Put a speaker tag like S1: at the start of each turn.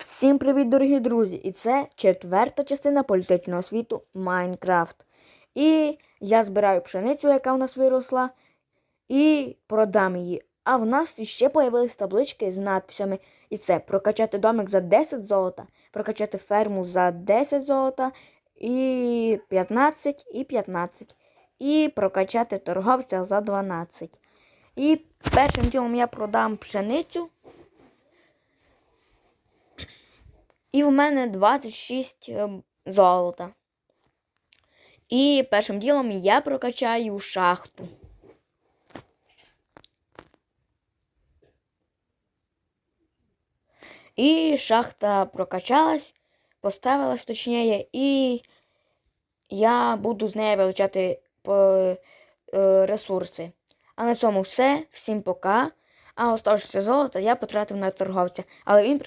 S1: Всім привіт, дорогі друзі! І це четверта частина політичного світу Майнкрафт. І я збираю пшеницю, яка в нас виросла, і продам її. А в нас ще появились таблички з надписями. І це прокачати домик за 10 золота, прокачати ферму за 10 золота, і 15, і 15. І прокачати торговця за 12. І першим ділом я продам пшеницю. І в мене 26 е, золота. І першим ділом я прокачаю шахту. І шахта прокачалась, поставилась точніше, і я буду з нею вилучати по, е, ресурси. А на цьому все. Всім пока. А оставшися золото я потратив на торговця. Але він